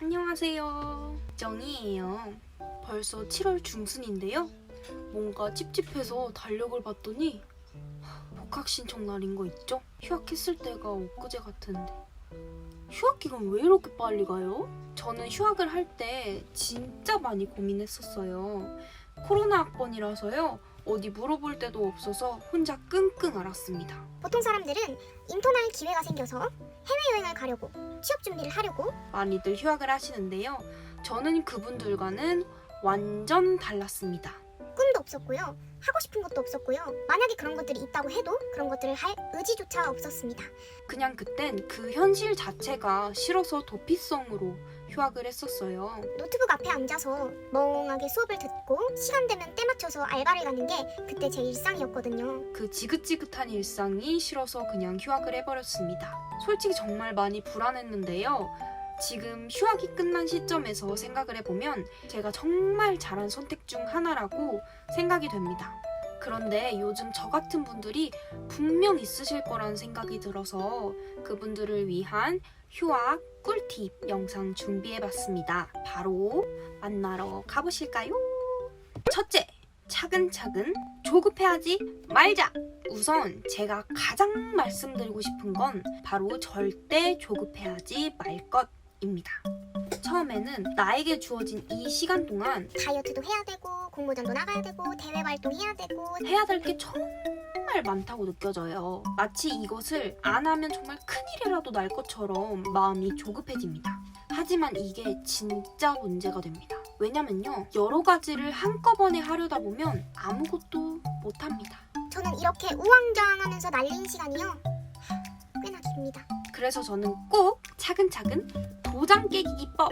안녕하세요. 정이에요. 벌써 7월 중순인데요. 뭔가 찝찝해서 달력을 봤더니 하, 복학 신청 날인 거 있죠? 휴학했을 때가 엊그제 같은데. 휴학 기간 왜 이렇게 빨리 가요? 저는 휴학을 할 때 진짜 많이 고민했었어요. 코로나 학번이라서요. 어디 물어볼 데도 없어서 혼자 끙끙 앓았습니다. 보통 사람들은 인턴할 기회가 생겨서 해외여행을 가려고 취업 준비를 하려고 많이들 휴학을 하시는데요. 저는 그분들과는 완전 달랐습니다. 꿈도 없었고요. 하고 싶은 것도 없었고요. 만약에 그런 것들이 있다고 해도 그런 것들을 할 의지조차 없었습니다. 그냥 그땐 그 현실 자체가 싫어서 도피성으로 휴학을 했었어요. 노트북 앞에 앉아서 멍하게 수업을 듣고 시간 되면 때 맞춰서 알바를 가는 게 그때 제 일상이었거든요. 그 지긋지긋한 일상이 싫어서 그냥 휴학을 해버렸습니다. 솔직히 정말 많이 불안했는데요. 지금 휴학이 끝난 시점에서 생각을 해보면 제가 정말 잘한 선택 중 하나라고 생각이 됩니다. 그런데 요즘 저 같은 분들이 분명 있으실 거라는 생각이 들어서 그분들을 위한 휴학 꿀팁 영상 준비해봤습니다. 바로 만나러 가보실까요? 첫째, 차근차근 조급해하지 말자! 우선 제가 가장 말씀드리고 싶은 건 바로 절대 조급해하지 말 것입니다. 처음에는 나에게 주어진 이 시간 동안 다이어트도 해야 되고 공모전도 나가야 되고 대외 활동 해야 되고 해야 될 게 정말 많다고 느껴져요. 마치 이것을 안 하면 정말 큰일이라도 날 것처럼 마음이 조급해집니다. 하지만 이게 진짜 문제가 됩니다. 왜냐면요. 여러 가지를 한꺼번에 하려다 보면 아무것도 못 합니다. 저는 이렇게 우왕좌왕하면서 날린 시간이요. 꽤나 깁니다. 그래서 저는 꼭 차근차근 도장 깨기 기법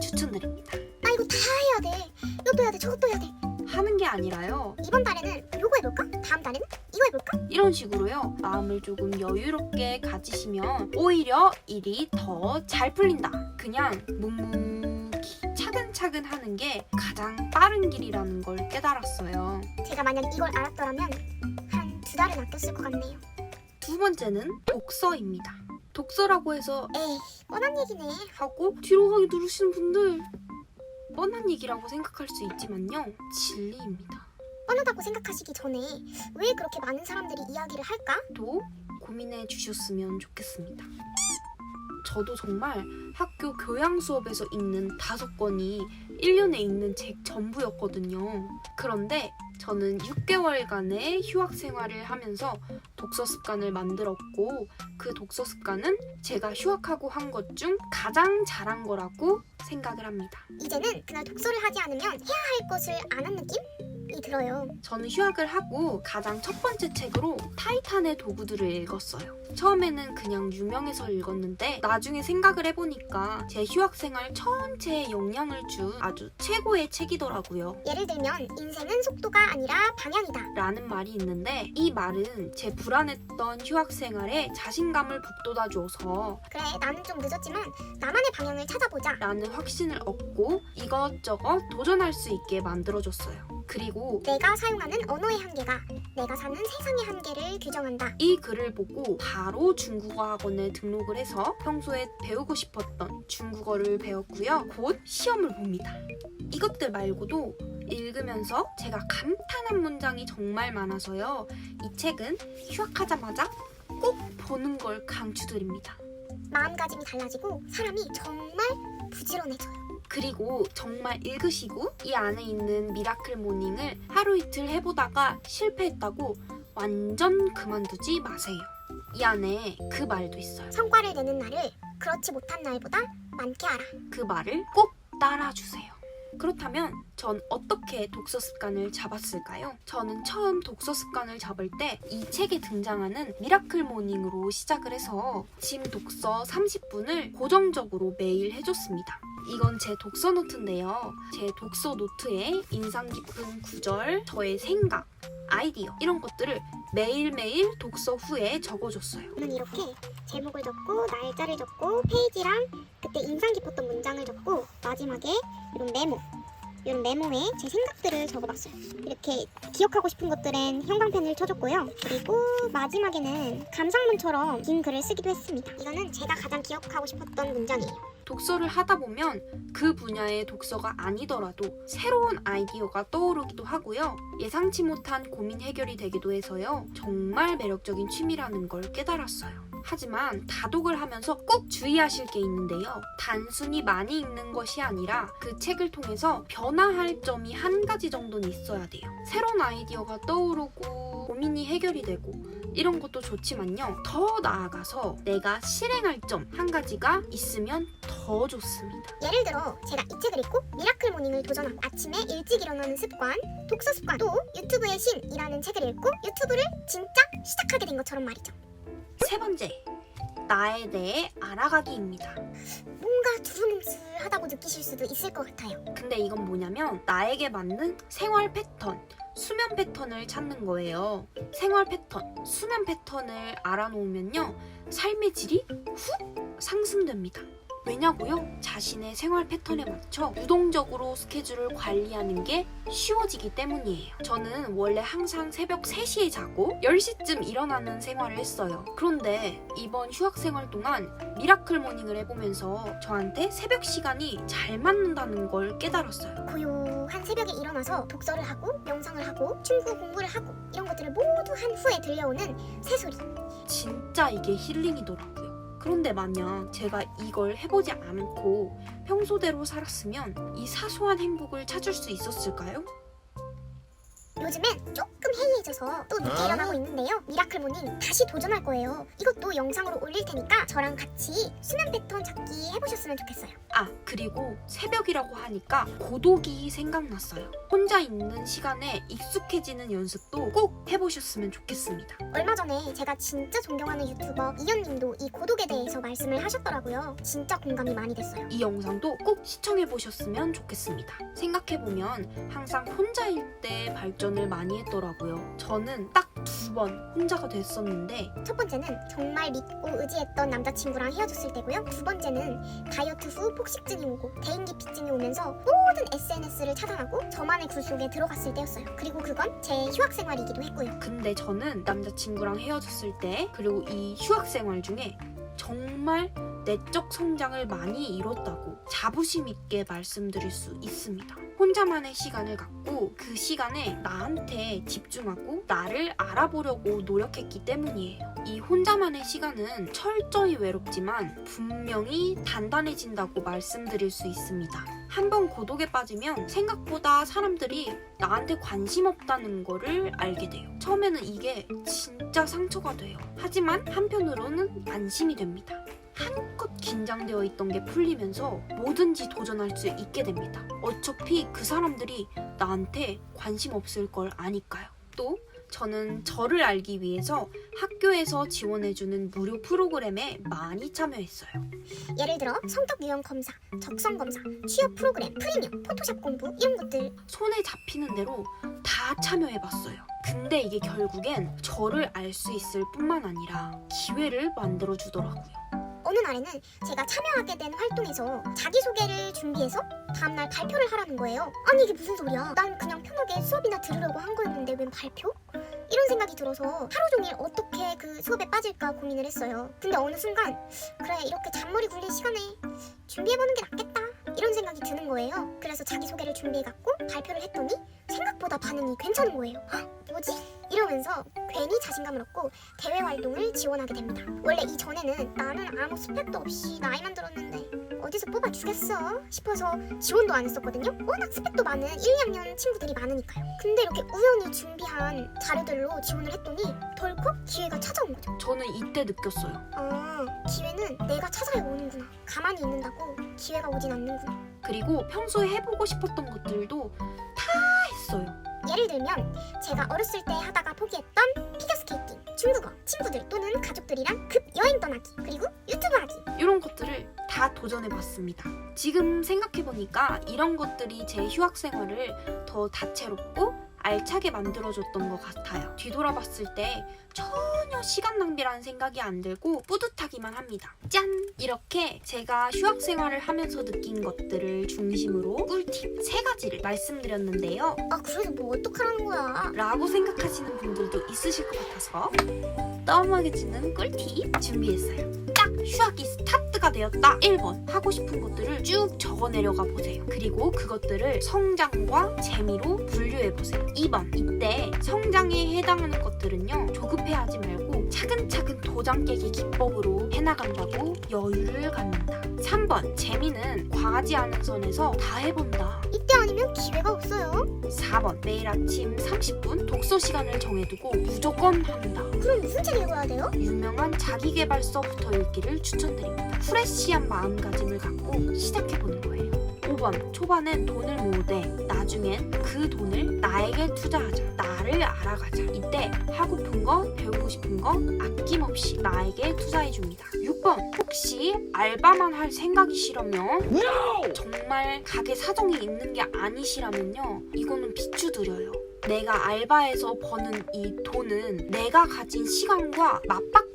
추천드립니다. 나 이거 다 해야 돼. 이것도 해야 돼. 저것도 해야 돼. 하는 게 아니라요. 이번 달에는 요거 해볼까? 다음 달에는 이거 해볼까? 이런 식으로요. 마음을 조금 여유롭게 가지시면 오히려 일이 더 잘 풀린다. 그냥 묵묵히 차근차근 하는 게 가장 빠른 길이라는 걸 깨달았어요. 제가 만약 이걸 알았더라면 한 두 달은 아꼈을 것 같네요. 두 번째는 독서입니다. 독서라고 해서 에이, 뻔한 얘기네. 하고 뒤로 가기 누르시는 분들 뻔한 얘기라고 생각할 수 있지만요. 진리입니다. 뻔하다고 생각하시기 전에 왜 그렇게 많은 사람들이 이야기를 할까? 또 고민해 주셨으면 좋겠습니다. 저도 정말 학교 교양 수업에서 읽는 다섯 권이 1년에 읽는 책 전부였거든요. 그런데 저는 6개월간의 휴학 생활을 하면서 독서 습관을 만들었고 그 독서 습관은 제가 휴학하고 한 것 중 가장 잘한 거라고 생각을 합니다. 이제는 그날 독서를 하지 않으면 해야 할 것을 안 한 느낌 이 들어요. 저는 휴학을 하고 가장 첫 번째 책으로 타이탄의 도구들을 읽었어요. 처음에는 그냥 유명해서 읽었는데 나중에 생각을 해보니까 제 휴학 생활 전체에 영향을 준 아주 최고의 책이더라고요. 예를 들면 인생은 속도가 아니라 방향이다. 라는 말이 있는데 이 말은 제 불안했던 휴학 생활에 자신감을 북돋아 줘서 그래, 나는 좀 늦었지만 나만의 방향을 찾아보자. 라는 확신을 얻고 이것저것 도전할 수 있게 만들어줬어요. 그리고 내가 사용하는 언어의 한계가 내가 사는 세상의 한계를 규정한다. 이 글을 보고 바로 중국어 학원에 등록을 해서 평소에 배우고 싶었던 중국어를 배웠고요. 곧 시험을 봅니다. 이것들 말고도 읽으면서 제가 감탄한 문장이 정말 많아서요. 이 책은 휴학하자마자 꼭 보는 걸 강추드립니다. 마음가짐이 달라지고 사람이 정말 부지런해져요. 그리고 정말 읽으시고 이 안에 있는 미라클 모닝을 하루 이틀 해보다가 실패했다고 완전 그만두지 마세요. 이 안에 그 말도 있어요. 성과를 내는 날을 그렇지 못한 날보다 많게 알아. 그 말을 꼭 따라주세요. 그렇다면 전 어떻게 독서 습관을 잡았을까요? 저는 처음 독서 습관을 잡을 때 이 책에 등장하는 미라클 모닝으로 시작을 해서 짐 독서 30분을 고정적으로 매일 해줬습니다. 이건 제 독서 노트인데요. 제 독서 노트에 인상 깊은 구절, 저의 생각, 아이디어 이런 것들을 매일매일 독서 후에 적어줬어요. 저는 이렇게 제목을 적고 날짜를 적고 페이지랑 그때 인상 깊었던 문장을 적고 마지막에 이런 메모 이런 메모에 제 생각들을 적어봤어요. 이렇게 기억하고 싶은 것들엔 형광펜을 쳐줬고요. 그리고 마지막에는 감상문처럼 긴 글을 쓰기도 했습니다. 이거는 제가 가장 기억하고 싶었던 문장이에요. 독서를 하다 보면 그 분야의 독서가 아니더라도 새로운 아이디어가 떠오르기도 하고요. 예상치 못한 고민 해결이 되기도 해서요. 정말 매력적인 취미라는 걸 깨달았어요. 하지만 다독을 하면서 꼭 주의하실 게 있는데요. 단순히 많이 읽는 것이 아니라 그 책을 통해서 변화할 점이 한 가지 정도는 있어야 돼요. 새로운 아이디어가 떠오르고 고민이 해결이 되고 이런 것도 좋지만요. 더 나아가서 내가 실행할 점 한 가지가 있으면 더 좋습니다. 예를 들어 제가 이 책을 읽고 미라클 모닝을 도전하고 아침에 일찍 일어나는 습관, 독서 습관, 또 유튜브의 신이라는 책을 읽고 유튜브를 진짜 시작하게 된 것처럼 말이죠. 세 번째, 나에 대해 알아가기입니다. 뭔가 두루뭉술하다고 느끼실 수도 있을 것 같아요. 근데 이건 뭐냐면 나에게 맞는 생활 패턴, 수면 패턴을 찾는 거예요. 생활 패턴, 수면 패턴을 알아놓으면요. 삶의 질이 훅 상승됩니다. 왜냐고요? 자신의 생활 패턴에 맞춰 유동적으로 스케줄을 관리하는 게 쉬워지기 때문이에요. 저는 원래 항상 새벽 3시에 자고 10시쯤 일어나는 생활을 했어요. 그런데 이번 휴학 생활 동안 미라클 모닝을 해보면서 저한테 새벽 시간이 잘 맞는다는 걸 깨달았어요. 고요한 새벽에 일어나서 독서를 하고 명상을 하고 친구 공부를 하고 이런 것들을 모두 한 후에 들려오는 새소리. 진짜 이게 힐링이더라고요. 그런데 만약 제가 이걸 해보지 않고 평소대로 살았으면 이 사소한 행복을 찾을 수 있었을까요? 요즘엔 조금 해이해져서 또 늦게 어? 일어나고 있는데요. 미라클 모닝 다시 도전할 거예요. 이것도 영상으로 올릴 테니까 저랑 같이 수면 패턴 찾기 해보셨으면 좋겠어요. 아, 그리고 새벽이라고 하니까 고독이 생각났어요. 혼자 있는 시간에 익숙해지는 연습도 꼭 해보셨으면 좋겠습니다. 얼마 전에 제가 진짜 존경하는 유튜버 이현님도 이 고독에 대해서 말씀을 하셨더라고요. 진짜 공감이 많이 됐어요. 이 영상도 꼭 시청해보셨으면 좋겠습니다. 생각해보면 항상 혼자일 때 발전 을 많이 했더라고요. 저는 딱 두 번 혼자가 됐었는데 첫 번째는 정말 믿고 의지했던 남자친구랑 헤어졌을 때고요. 두 번째는 다이어트 후 폭식증이 오고 대인기 피증이 오면서 모든 SNS를 차단하고 저만의 굴 속에 들어갔을 때였어요. 그리고 그건 제 휴학 생활이기도 했고요. 근데 저는 남자친구랑 헤어졌을 때 그리고 이 휴학 생활 중에 정말 내적 성장을 많이 이뤘다고 자부심 있게 말씀드릴 수 있습니다. 혼자만의 시간을 갖고 그 시간에 나한테 집중하고 나를 알아보려고 노력했기 때문이에요. 이 혼자만의 시간은 철저히 외롭지만 분명히 단단해진다고 말씀드릴 수 있습니다. 한번 고독에 빠지면 생각보다 사람들이 나한테 관심 없다는 거를 알게 돼요. 처음에는 이게 진짜 상처가 돼요. 하지만 한편으로는 안심이 됩니다. 한껏 긴장되어 있던 게 풀리면서 뭐든지 도전할 수 있게 됩니다. 어차피 그 사람들이 나한테 관심 없을 걸 아니까요. 또 저는 저를 알기 위해서 학교에서 지원해주는 무료 프로그램에 많이 참여했어요. 예를 들어 성격 유형 검사, 적성 검사, 취업 프로그램, 프리미엄, 포토샵 공부 이런 것들 손에 잡히는 대로 다 참여해봤어요. 근데 이게 결국엔 저를 알 수 있을 뿐만 아니라 기회를 만들어주더라고요. 어느 날에는 제가 참여하게 된 활동에서 자기소개를 준비해서 다음날 발표를 하라는 거예요. 아니 이게 무슨 소리야? 난 그냥 편하게 수업이나 들으려고 한 거였는데 웬 발표? 이런 생각이 들어서 하루 종일 어떻게 그 수업에 빠질까 고민을 했어요. 근데 어느 순간 그래 이렇게 잔머리 굴릴 시간에 준비해보는 게 낫겠다 이런 생각이 드는 거예요. 그래서 자기소개를 준비해갖고 발표를 했더니 생각보다 반응이 괜찮은 거예요. 헉, 뭐지? 이러면서 괜히 자신감을 얻고 대외 활동을 지원하게 됩니다. 원래 이전에는 나는 아무 스펙도 없이 나이만 들었는데 어디서 뽑아주겠어 싶어서 지원도 안 했었거든요. 워낙 스펙도 많은 1, 2학년 친구들이 많으니까요. 근데 이렇게 우연히 준비한 자료들로 지원을 했더니 덜컥 기회가 찾아온 거죠. 저는 이때 느꼈어요. 아, 기회는 내가 찾아야 오는구나. 가만히 있는다고 기회가 오진 않는구나. 그리고 평소에 해보고 싶었던 것들도 다. 예를 들면 제가 어렸을 때 하다가 포기했던 피겨스케이팅, 중국어, 친구들 또는 가족들이랑 급 여행 떠나기, 그리고 유튜브 하기. 이런 것들을 다 도전해봤습니다. 지금 생각해보니까 이런 것들이 제 휴학 생활을 더 다채롭고 알차게 만들어줬던 것 같아요. 뒤돌아봤을 때 전혀 시간 낭비라는 생각이 안 들고 뿌듯하기만 합니다. 짠! 이렇게 제가 휴학 생활을 하면서 느낀 것들을 중심으로 꿀팁 세 가지를 말씀드렸는데요. 아 그래도 뭐 어떡하라는 거야. 라고 생각하시는 분들도 있으실 것 같아서 떠먹여주는 꿀팁 준비했어요. 딱딱 휴학이 스타트가 되었다. 1번 하고 싶은 것들을 쭉 적어 내려가 보세요. 그리고 그것들을 성장과 재미로 분류해 보세요. 2번 이때 성장에 해당하는 것들은요 조급해하지 말고 차근차근 도장 깨기 기법으로 해나간다고 여유를 갖는다. 3번 재미는 과하지 않은 선에서 다 해본다. 이때 아니면 기회가 없어요. 4번 매일 아침 30분 독서 시간을 정해두고 무조건 한다. 그럼 무슨 책 읽어야 돼요? 유명한 자기계발서부터 읽기를 추천드립니다. 프레시한 마음가짐을 갖고 시작해보는 거예요. 5번 초반엔 돈을 모으되 나중엔 그 돈을 나에게 투자하자. 나를 알아가자. 이때 하고픈 거, 배우고 싶은 거 아낌없이 나에게 투자해줍니다. 6번 혹시 알바만 할 생각이시라면 정말 가게 사정이 있는 게 아니 시라면요. 이거는 비추드려요. 내가 알바해서 버는 이 돈은 내가 가진 시간과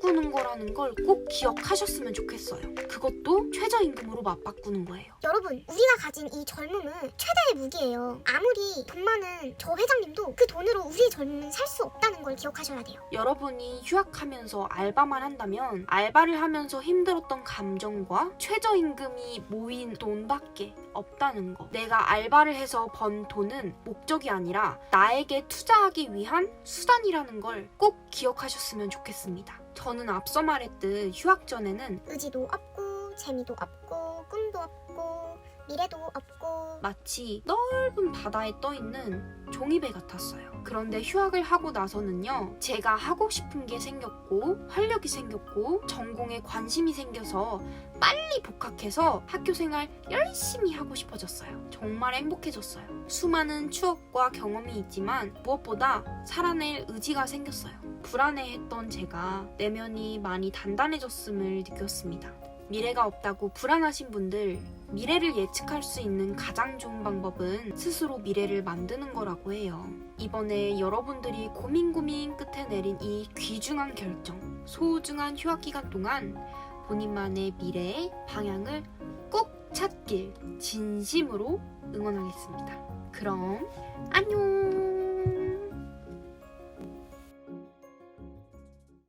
맞바꾸는 거라는 걸 꼭 기억하셨으면 좋겠어요 그것도 최저임금으로 맞바꾸는 거예요 여러분, 우리가 가진 이 젊음은 최대의 무기예요. 아무리 돈 많은 저 회장님도 그 돈으로 우리의 젊음은 살 수 없다는 걸 기억하셔야 돼요. 여러분이 휴학하면서 알바만 한다면 알바를 하면서 힘들었던 감정과 최저임금이 모인 돈밖에 없다는 거. 내가 알바를 해서 번 돈은 목적이 아니라 나에게 투자하기 위한 수단이라는 걸 꼭 기억하셨으면 좋겠습니다. 저는 앞서 말했듯 휴학 전에는 의지도 없고, 재미도 없고, 꿈도 없고, 미래도 없고. 마치 넓은 바다에 떠 있는 종이배 같았어요. 그런데 휴학을 하고 나서는요, 제가 하고 싶은 게 생겼고, 활력이 생겼고, 전공에 관심이 생겨서 빨리 복학해서 학교 생활 열심히 하고 싶어졌어요. 정말 행복해졌어요. 수많은 추억과 경험이 있지만, 무엇보다 살아낼 의지가 생겼어요. 불안해했던 제가 내면이 많이 단단해졌음을 느꼈습니다. 미래가 없다고 불안하신 분들, 미래를 예측할 수 있는 가장 좋은 방법은 스스로 미래를 만드는 거라고 해요. 이번에 여러분들이 고민 고민 끝에 내린 이 귀중한 결정, 소중한 휴학 기간 동안 본인만의 미래의 방향을 꼭 찾길 진심으로 응원하겠습니다. 그럼 안녕!